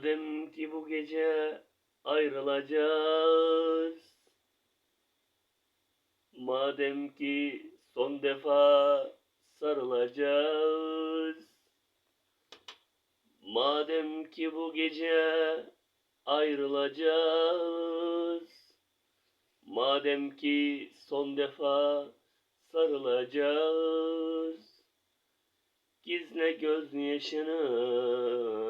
Madem ki bu gece ayrılacağız. Madem ki son defa sarılacağız. Madem ki bu gece ayrılacağız. Madem ki son defa sarılacağız. Gizle gözyaşını gören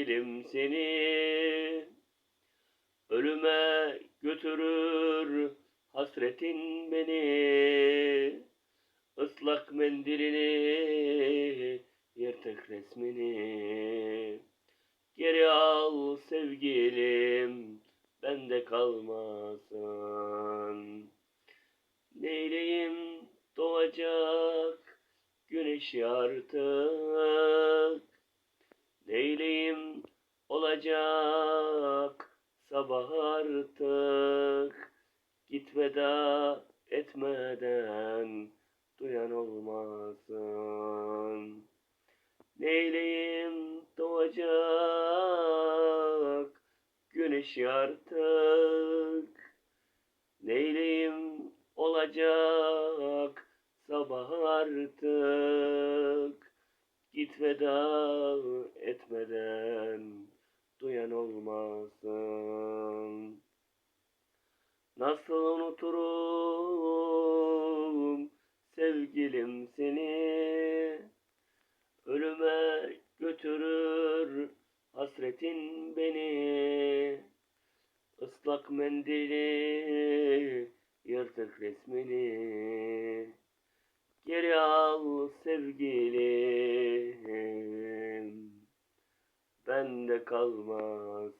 sevgilim seni? Ölüme götürür hasretin beni. Islak mendilini, yırtık resmini. Geri al sevgilim, bende kalmasın. Neyleyim doğacak güneş artık. Neyleyim olacak sabah artık. Git veda etmeden duyan olmasın. Neyleyim doğacak güneş artık. Neyleyim olacak sabah artık. Git veda etmeden duyan olmasın. Nasıl unuturum sevgilim seni? Ölüme götürür hasretin beni. Islak mendili, yırtık resmini. Geri al sevgilim, bende kalmasın.